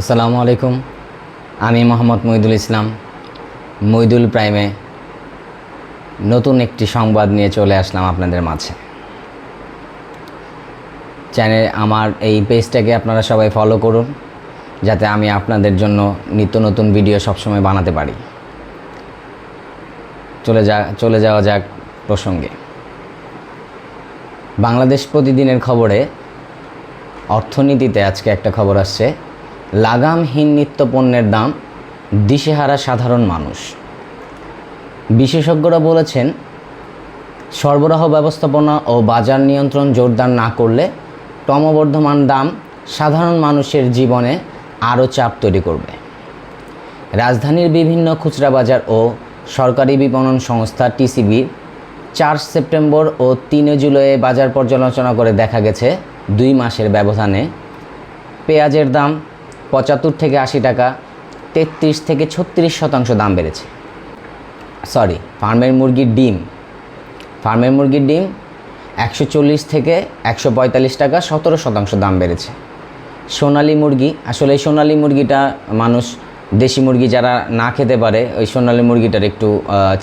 আসসালামু আলাইকুম। আমি মোহাম্মদ মহিদুল ইসলাম। মহিদুল প্রাইমে নতুন একটি সংবাদ নিয়ে চলে আসলাম আপনাদের মাঝে। চ্যানেল আমার এই পেজটাকে আপনারা সবাই ফলো করুন, যাতে আমি আপনাদের জন্য নিত্য নতুন ভিডিও সবসময় বানাতে পারি। চলে যা, চলে যাওয়া যাক প্রসঙ্গে। বাংলাদেশ প্রতিদিনের খবরে অর্থনীতিতে আজকে একটা খবর আসছে। লাগামহীন নিত্য পণ্যের দাম, দিশেহারা সাধারণ মানুষ। বিশেষজ্ঞরা বলেছেন, সরবরাহ ব্যবস্থাপনা ও বাজার নিয়ন্ত্রণ জোরদার না করলে ক্রমবর্ধমান দাম সাধারণ মানুষের জীবনে আরও চাপ তৈরি করবে। রাজধানীর বিভিন্ন খুচরা বাজার ও সরকারি বিপণন সংস্থা টিসিবির চার সেপ্টেম্বর ও তিনে জুলাই বাজার পর্যালোচনা করে দেখা গেছে, দুই মাসের ব্যবধানে পেঁয়াজের দাম পঁচাত্তর থেকে আশি টাকা, তেত্রিশ থেকে ছত্রিশ শতাংশ দাম বেড়েছে। সরি ফার্মের মুরগির ডিম। ফার্মের মুরগির ডিম একশো চল্লিশ থেকে একশো পঁয়তাল্লিশ টাকা, সতেরো শতাংশ দাম বেড়েছে। সোনালি মুরগি, আসলে এই সোনালি মুরগিটা মানুষ, দেশি মুরগি যারা না খেতে পারে, ওই সোনালি মুরগিটার একটু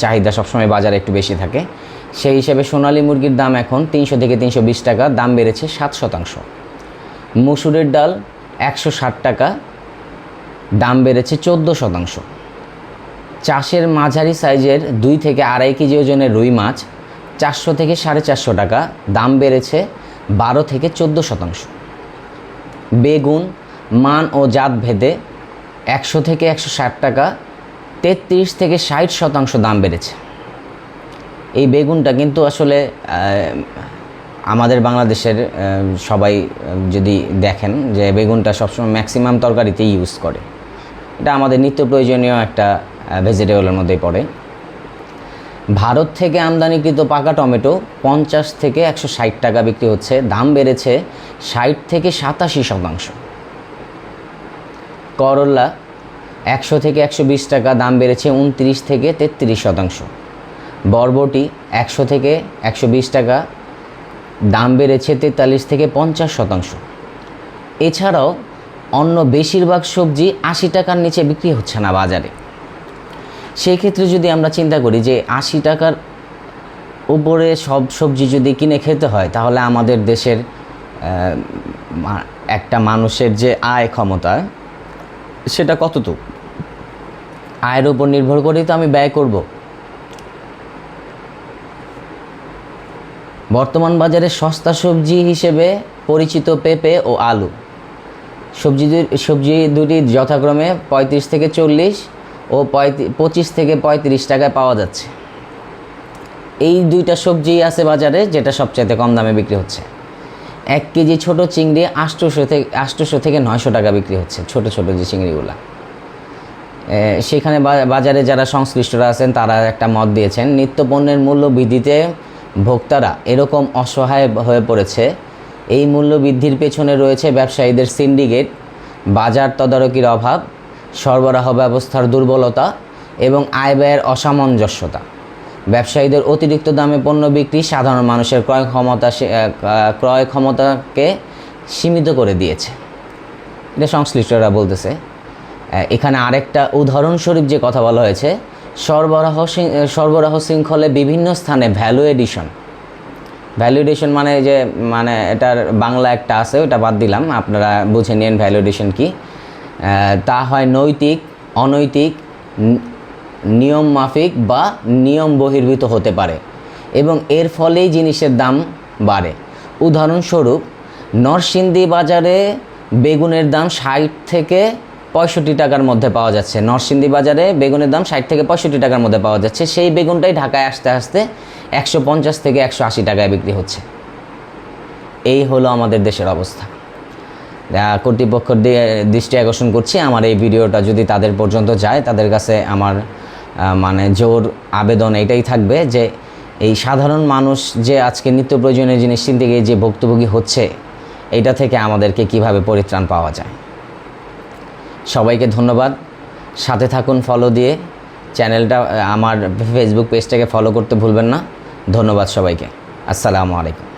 চাহিদা সবসময় বাজারে একটু বেশি থাকে। সেই হিসেবে সোনালি মুরগির দাম এখন তিনশো থেকে তিনশো বিশ টাকা, দাম বেড়েছে সাত শতাংশ। মুসুরের ডাল একশো ষাট টাকা, দাম বেড়েছে চোদ্দ শতাংশ। চাষের মাঝারি সাইজের দুই থেকে আড়াই কেজি ওজনের রুই মাছ চারশো থেকে সাড়ে চারশো টাকা, দাম বেড়েছে বারো থেকে চোদ্দ শতাংশ। বেগুন, মান ও জাত ভেদে একশো থেকে একশো ষাট টাকা, তেত্রিশ থেকে ষাট শতাংশ দাম বেড়েছে। এই বেগুনটা কিন্তু আসলে আমাদের বাংলাদেশের সবাই যদি দেখেন যে বেগুনটা সবসময় ম্যাক্সিমাম তরকারিতে ইউজ করে। এটা আমাদের নিত্য প্রয়োজনীয় একটা ভেজিটেবলের মধ্যেই পড়ে। ভারত থেকে আমদানিকৃত পাকা টমেটো পঞ্চাশ থেকে একশো ষাট টাকা বিক্রি হচ্ছে। দাম বেড়েছে ষাট থেকে সাতাশি শতাংশ। করল্লা একশো থেকে একশো বিশ টাকা, দাম বেড়েছে উনত্রিশ থেকে তেত্রিশ শতাংশ। বরবটি একশো থেকে একশো বিশ টাকা দাম বেড়েছে তেতাল্লিশ থেকে পঞ্চাশ শতাংশ। এছাড়াও অন্য বেশিরভাগ সবজি আশি টাকার নিচে বিক্রি হচ্ছে না বাজারে। সেই ক্ষেত্রে যদি আমরা চিন্তা করি যে আশি টাকার উপরে সব সবজি যদি কিনে খেতে হয়, তাহলে আমাদের দেশের একটা মানুষের যে আয় ক্ষমতা, সেটা কতটুকু? আয়ের উপর নির্ভর করেই তো আমি ব্যয় করব। বর্তমান বাজারে সস্তা সবজি হিসেবে পরিচিত পেঁপে ও আলু। সবজি সবজি দুটি যথাক্রমে পঁয়ত্রিশ থেকে চল্লিশ ও পঁচিশ থেকে পঁয়ত্রিশ টাকায় পাওয়া যাচ্ছে। এই দুইটা সবজি আছে বাজারে যেটা সবচাইতে কম দামে বিক্রি হচ্ছে। এক কেজি ছোট চিংড়ি আটশোশো থেকে আটশোশো থেকে নয়শো টাকা বিক্রি হচ্ছে ছোট ছোট যে চিংড়িগুলা। সেখানে বাজারে যারা সংশ্লিষ্টরা আছেন তারা একটা মত দিয়েছেন, নিত্য পণ্যের মূল্য বৃদ্ধিতে ভোক্তারা এরকম অসহায় হয়ে পড়েছে। এই মূল্য বৃদ্ধির পেছনে রয়েছে ব্যবসায়ীদের সিন্ডিকেট, বাজার তদারকির অভাব, সরবরাহ ব্যবস্থার দুর্বলতা এবং আয় ব্যয়ের অসামঞ্জস্যতা। ব্যবসায়ীদের অতিরিক্ত দামে পণ্য বিক্রি সাধারণ মানুষের ক্রয় ক্ষমতা ক্রয় ক্ষমতাকে সীমিত করে দিয়েছে। এটা সংশ্লিষ্টরা বলতেছে। এখানে আরেকটা উদাহরণস্বরূপ যে কথা বলা হয়েছে সরবরাহ সরবরাহ শৃঙ্খলে বিভিন্ন স্থানে ভ্যালু এডিশন ভ্যালু এডিশন মানে যে মানে এটার বাংলা একটা আছে, ওটা বাদ দিলাম, আপনারা বুঝে নিন ভ্যালু এডিশন কি। তা হয় নৈতিক, অনৈতিক নিয়ম মাফিক বা নিয়ম বহির্ভূত হতে পারে এবং এর ফলেই জিনিসের দাম বাড়ে। উদাহরণস্বরূপ, নরসিংদী বাজারে বেগুনের দাম ষাট থেকে পঁয়ষট্টি টাকার মধ্যে পাওয়া যাচ্ছে। নরসিংদী বাজারে বেগুনের দাম ষাট থেকে পঁয়ষট্টি টাকার মধ্যে পাওয়া যাচ্ছে। সেই বেগুনটাই ঢাকায় আসতে আসতে একশো পঞ্চাশ থেকে একশো আশি টাকায় বিক্রি হচ্ছে। এই হলো আমাদের দেশের অবস্থা। দিয়ে দৃষ্টি আকর্ষণ করছি, আমার এই ভিডিওটা যদি তাদের পর্যন্ত যায়, তাদের কাছে আমার মানে জোর আবেদন এটাই থাকবে যে এই সাধারণ মানুষ যে আজকে নিত্য প্রয়োজনীয় জিনিস কিনতে গিয়ে যে ভুক্তভোগী হচ্ছে, এটা থেকে আমাদেরকে কীভাবে পরিত্রাণ পাওয়া যায়। সবাইকে ধন্যবাদ। সাথে থাকুন ফলো দিয়ে চ্যানেলটা, আমার ফেসবুক পেজটাকে ফলো করতে ভুলবেন না। ধন্যবাদ সবাইকে। আসসালামু আলাইকুম।